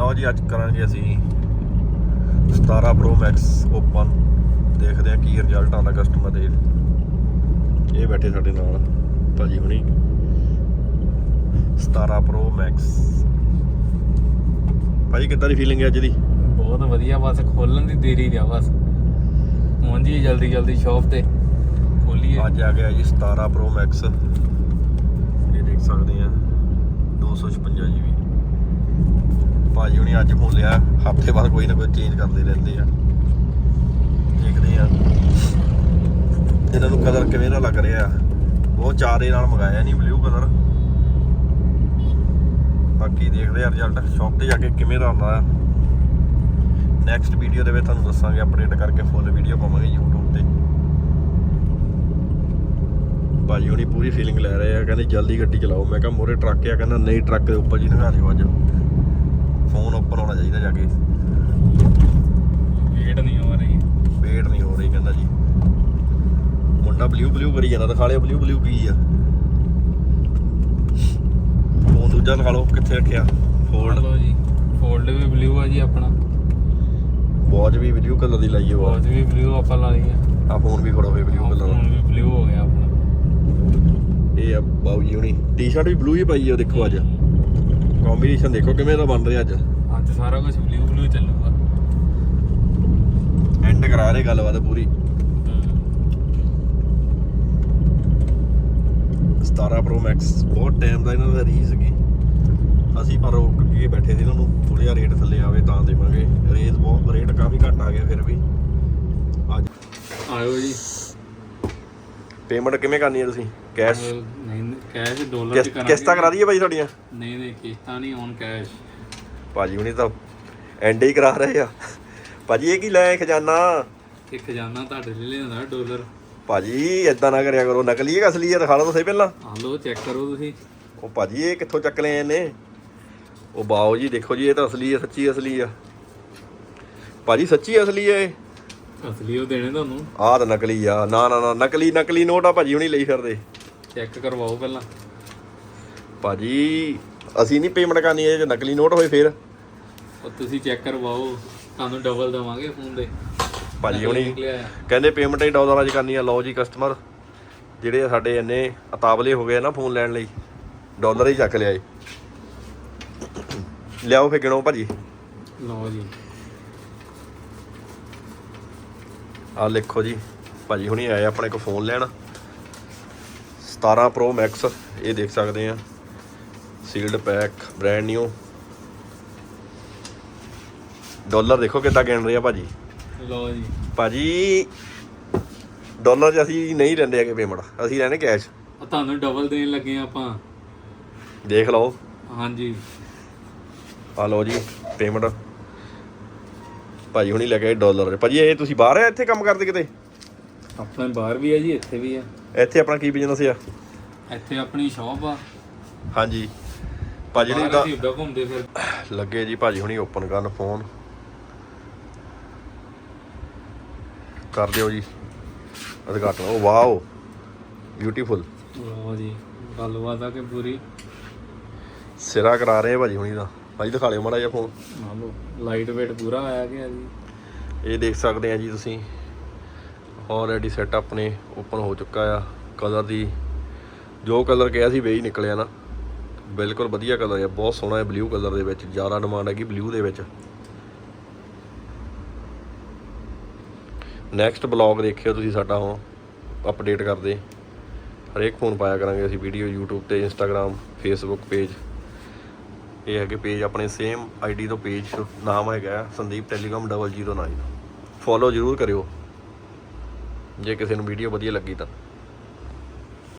ਲਓ ਜੀ ਅੱਜ ਕਰਾਂਗੇ ਅਸੀਂ 17 Pro Max ਓਪਨ ਦੇਖਦੇ ਹਾਂ ਕੀ ਰਿਜ਼ਲਟ ਆਉਂਦਾ ਕਸਟਮਰ ਦੇ। ਇਹ ਬੈਠੇ ਸਾਡੇ ਨਾਲ ਭਾਜੀ ਹੁਣੀ। 17 Pro Max ਭਾਜੀ ਕਿੱਦਾਂ ਦੀ ਫੀਲਿੰਗ ਹੈ ਅੱਜ ਦੀ? ਬਹੁਤ ਵਧੀਆ ਬਸ ਖੋਲਣ ਦੀ ਦੇਰੀ ਰਿਹਾ ਬਸ। ਪਹੁੰਚੀਏ ਜਲਦੀ ਜਲਦੀ ਸ਼ਾਪ ਤੇ। ਖੋਲੀਏ। ਅੱਜ ਆ ਗਿਆ ਜੀ 17 Pro Max ਇਹ ਦੇਖ ਸਕਦੇ ਆ 256 GB ਭਾਜੀ ਹੁਣੀ ਅੱਜ ਫੋਨ ਲਿਆ ਹਫ਼ਤੇ ਬਾਅਦ ਕੋਈ ਨਾ ਕੋਈ ਚੇਂਜ ਕਰਦੇ ਰਹਿੰਦੇ ਆ। ਦੇਖਦੇ ਆ। ਇਹਨਾਂ ਨੂੰ ਕਲਰ ਕਿਵੇਂ ਦਾ ਲੱਗ ਰਿਹਾ? ਬਹੁਤ ਚਾਰੇ ਨਾਲ ਮੰਗਾਇਆ ਨਹੀਂ ਬਲੂ ਕਲਰ। ਬਾਕੀ ਦੇਖਦੇ ਆ ਰਿਜ਼ਲਟ ਸ਼ਾਪ ਤੇ ਜਾ ਕੇ ਕਿਵੇਂ ਦਾ ਆਉਂਦਾ ਆ ਨੈਕਸਟ ਵੀਡੀਓ ਦੇ ਵਿੱਚ ਤੁਹਾਨੂੰ ਦੱਸਾਂਗੇ ਅਪਡੇਟ ਕਰਕੇ ਫੁੱਲ ਵੀਡੀਓ ਪਾਵਾਂਗੇ YouTube ਤੇ। ਭਾਜੀ ਹੁਣੀ ਪੂਰੀ ਫੀਲਿੰਗ ਲੈ ਰਹੇ ਆ, ਕਹਿੰਦੇ ਜਲਦੀ ਗੱਡੀ ਚਲਾਓ। ਮੈਂ ਕਿਹਾ ਮੋਰੇ ਟਰੱਕ ਆ, ਕਹਿੰਦਾ ਨਹੀਂ, ਟਰੱਕ ਦੇ ਉੱਪਰ ਜੀ ਨਗਾ ਦਿਓ ਅੱਜ। ਫੋਨ ਓਪਨ ਹੋਣਾ ਚਾਹੀਦਾ ਜਾ ਕੇ। ਵੇਟ ਨਹੀਂ ਹੋ ਰਹੀ। ਵੇਟ ਨਹੀਂ ਹੋ ਰਹੀ ਕਹਿੰਦਾ ਜੀ। ਮੁੰਡਾ ਬਲੂ ਬਲੂ ਕਰੀ ਜਾਂਦਾ ਦਿਖਾ ਲਿਆ ਬਲੂ ਬਲੂ ਕੀ ਆ। ਫੋਨ ਦੂਜਾ ਦਿਖਾ ਲਓ ਕਿੱਥੇ ਰੱਖਿਆ? ਫੋਲਡ ਲਓ ਜੀ ਫੋਲਡ ਵੀ ਬਲੂ ਆ ਜੀ ਆਪਣਾ। ਵਾਚ ਵੀ ਬਲੂ ਕਲਰ ਦੀ ਲਾਈ ਹੋਆ। ਵਾਚ ਵੀ ਬਲੂ ਆਪਾਂ ਲਾ ਲਈ ਆ ਆ ਫੋਨ ਵੀ ਖੜਾ ਹੋਇਆ ਬਲੂ ਕਲਰ ਫੋਨ ਵੀ ਬਲੂ ਹੋ ਗਿਆ ਆਪਣਾ। ਇਹ ਆ ਬਾਊ ਜੀ ਹੁਣੀ। ਟੀ-ਸ਼ਰਟ ਵੀ ਬਲੂ ਹੀ ਪਾਈ ਆ ਦੇਖੋ ਅੱਜ। ਕੰਬੀਨੇਸ਼ਨ ਦੇਖੋ ਕਿਵੇਂ ਦਾ ਬਣ ਰਿਹਾ ਅੱਜ। ਅੱਜ ਸਾਰਾ ਕੁਝ ਬਲੂ ਬਲੂ ਚੱਲੂਗਾ। ਐਂਡ ਕਰਾ ਰਹੇ ਗੱਲਬਾਤ ਪੂਰੀ। 17 Pro Max ਬਹੁਤ ਟਾਈਮ ਦਾ ਇਹਨਾਂ ਦਾ ਰੀ ਸੀਗੀ ਅਸੀਂ ਪਰ ਰੋਕ ਕੇ ਬੈਠੇ ਸੀ ਇਹਨਾਂ ਨੂੰ ਥੋੜਾ ਜਿਹਾ ਰੇਟ ਥੱਲੇ ਆਵੇ ਤਾਂ ਦੇਵਾਂਗੇ। ਰੇਟ ਬਹੁਤ ਰੇਟ ਕਾਫੀ ਘੱਟ ਆ ਗਿਆ ਫਿਰ ਵੀ। ਅੱਜ ਆਇਓ ਜੀ। ਪੇਮੈਂਟ ਕਿਵੇਂ ਕਰਨੀ ਹੈ ਤੁਸੀਂ? ਕੈਸ਼ ਨਹੀਂ ਕੈਸ਼ ਡਾਲਰ ਚ ਕਰਾਂਗੇ। ਕਿਸ਼ਤਾਂ ਕਰਾ ਦਈਏ ਭਾਈ ਤੁਹਾਡੀਆਂ? ਨਹੀਂ ਨਹੀਂ ਕਿਸ਼ਤਾਂ ਨਹੀਂ ਔਨ ਕੈਸ਼ ਭਾਜੀ ਹੁਣੀ ਤਾਂ ਐਂਡ ਹੀ ਕਰਾ ਰਹੇ ਆ। ਭਾਜੀ ਇਹ ਕੀ ਲੈ ਖਜ਼ਾਨਾ? ਇਹ ਖਜ਼ਾਨਾ ਤੁਹਾਡੇ ਲਈ ਲਿਆਂਦਾ ਡਾਲਰ ਭਾਜੀ ਏਦਾਂ ਨਾ ਕਰਿਆ ਕਰੋ ਨਕਲੀ ਹੈ ਕਿ ਅਸਲੀ ਹੈ ਦਿਖਾ ਲਓ ਤੁਸੀਂ ਪਹਿਲਾਂ। ਆ ਲਓ ਚੈੱਕ ਕਰੋ ਤੁਸੀਂ। ਉਹ ਭਾਜੀ ਇਹ ਕਿੱਥੋਂ ਚੱਕ ਲਏ ਇਹਨੇ? ਉਹ ਬਾਓ ਜੀ ਦੇਖੋ ਜੀ ਇਹ ਤਾਂ ਅਸਲੀ ਹੈ ਸੱਚੀ ਅਸਲੀ ਆ। ਭਾਜੀ ਸੱਚੀ ਅਸਲੀ ਹੈ ਇਹ? ਅਸਲੀ ਉਹ ਦੇਣੇ ਤੁਹਾਨੂੰ। ਆਹ ਤਾਂ ਨਕਲੀ ਆ। ਨਾ ਨਾ ਨਾ ਨਕਲੀ ਨਕਲੀ ਨੋਟ ਆ ਭਾਜੀ ਹੁਣੀ ਲਈ ਫਿਰਦੇ। ਚੈੱਕ ਕਰਵਾਓ ਪਹਿਲਾਂ। ਭਾਜੀ ਅਸੀਂ ਨਹੀਂ ਪੇਮੈਂਟ ਕਰਨੀ ਇਹ ਜੇ ਨਕਲੀ ਨੋਟ ਹੋਏ ਫਿਰ। ਉਹ ਤੁਸੀਂ ਚੈੱਕ ਕਰਵਾਓ। ਤੁਹਾਨੂੰ ਡਬਲ ਦਵਾਂਗੇ ਫੋਨ ਦੇ। ਭਾਜੀ ਹੁਣੀ ਕਹਿੰਦੇ ਪੇਮੈਂਟ ਹੀ ਡਾਲਰਾਂ 'ਚ ਕਰਨੀ ਆ। ਲਓ ਜੀ ਕਸਟਮਰ ਜਿਹੜੇ ਸਾਡੇ ਇੰਨੇ ਅਤਾਬਲੇ ਹੋ ਗਏ ਨਾ ਫੋਨ ਲੈਣ ਲਈ ਡਾਲਰ ਹੀ ਚੱਕ ਲਿਆਏ ਲਿਆਓ ਫੇ ਗਿਣੋ ਭਾਜੀ। ਲਓ ਜੀ। ਆ ਲਿਖੋ ਜੀ ਭਾਜੀ ਹੁਣੀ ਆਏ ਆਪਣੇ ਕੋ ਫੋਨ ਲੈਣ। 17 Pro Max ਇਹ ਦੇਖ ਸਕਦੇ ਆ। Sealed pack brand new dollar ਦੇਖੋ ਕਿੱਦਾਂ ਗਿਣ ਰਹੇ ਭਾਜੀ। ਲਓ ਜੀ। ਭਾਜੀ ਡਾਲਰ 'ਚ ਅਸੀਂ ਨਹੀਂ ਲੈਂਦੇ ਹੈਗੇ ਪੇਮੈਂਟ ਅਸੀਂ ਲੈਣੇ ਕੈਸ਼ ਆ ਤੁਹਾਨੂੰ ਡਬਲ ਦੇਣ ਲੱਗੇ ਆ ਆਪਾਂ। ਦੇਖ ਲਓ। ਹਾਂਜੀ। ਆ ਲਓ ਜੀ ਪੇਮੈਂਟ ਭਾਜੀ ਹੁਣੀ ਲੈ ਕੇ ਆਏ ਡਾਲਰ। ਭਾਜੀ ਇਹ ਤੁਸੀਂ ਬਾਹਰ ਆ ਇੱਥੇ ਕੰਮ ਕਰਦੇ ਕਿਤੇ? ਆਪਣੇ ਬਾਹਰ ਵੀ ਆ ਜੀ ਇੱਥੇ ਵੀ ਆ। ਇੱਥੇ ਆਪਣਾ ਕੀ ਬਿਜ਼ਨਸ ਆ? ਇੱਥੇ ਆਪਣੀ ਸ਼ਾਪ ਆ। ਹਾਂਜੀ। ਭਾਜੀ ਨੇ ਬਾਹਰ ਅਸੀਂ ਉੱਦਾਂ ਘੁੰਮਦੇ ਫਿਰ। ਲੱਗੇ ਜੀ ਭਾਜੀ ਹੁਣੀ ਓਪਨ ਕਰਨ ਫੋਨ ਕਰ ਦਿਓ ਜੀ। ਉਦਘਾਟਨ। ਉਹ ਵਾਓ। ਬਿਊਟੀਫੁਲ ਲਓ ਜੀ ਗੱਲਬਾਤ ਆ ਕਿ ਪੂਰੀ। ਸਿਰਾ ਕਰਾ ਰਹੇ ਆ ਭਾਜੀ ਹੁਣੀ ਦਾ। ਭਾਜੀ ਦਿਖਾ ਲਿਓ ਮਾੜਾ ਜਿਹਾ ਫੋਨ। ਆ ਲਓ ਲਾਈਟ weight ਪੂਰਾ ਆਇਆ ਗਿਆ ਜੀ। ਇਹ ਦੇਖ ਸਕਦੇ ਆ ਜੀ ਤੁਸੀਂ। ਆਲਰੇਡੀ ਸੈਟ ਆਪਣੇ ਓਪਨ ਹੋ ਚੁੱਕਾ ਆ। ਕਲਰ ਦੀ ਜੋ ਕਲਰ ਕਿਹਾ ਸੀ ਵੇ ਹੀ ਨਿਕਲਿਆ ਨਾ। ਬਿਲਕੁਲ ਵਧੀਆ ਕਲਰ ਹੈ ਬਹੁਤ ਸੋਹਣਾ ਹੈ ਬਲੂ ਕਲਰ ਦੇ ਵਿੱਚ। ਜ਼ਿਆਦਾ ਡਿਮਾਂਡ ਹੈਗੀ ਬਲੂ ਦੇ ਵਿੱਚ। ਨੈਕਸਟ ਬਲੌਗ ਦੇਖਿਓ ਤੁਸੀਂ ਸਾਡਾ ਹੁਣ ਅਪਡੇਟ ਕਰਦੇ। ਹਰੇਕ ਫੋਨ ਪਾਇਆ ਕਰਾਂਗੇ ਅਸੀਂ ਵੀਡੀਓ YouTube ਤੇ Instagram Facebook ਪੇਜ ਇਹ ਹੈਗੇ ਪੇਜ ਆਪਣੇ ਸੇਮ ਆਈਡੀ ਤੋਂ ਪੇਜ ਨਾਮ ਹੈਗਾ ਸੰਦੀਪ ਟੈਲੀਕਾਮ 009 ਫੋਲੋ ਜ਼ਰੂਰ ਕਰਿਓ। ਜੇ ਕਿਸੇ ਨੂੰ ਵੀਡੀਓ ਵਧੀਆ ਲੱਗੀ ਤਾਂ।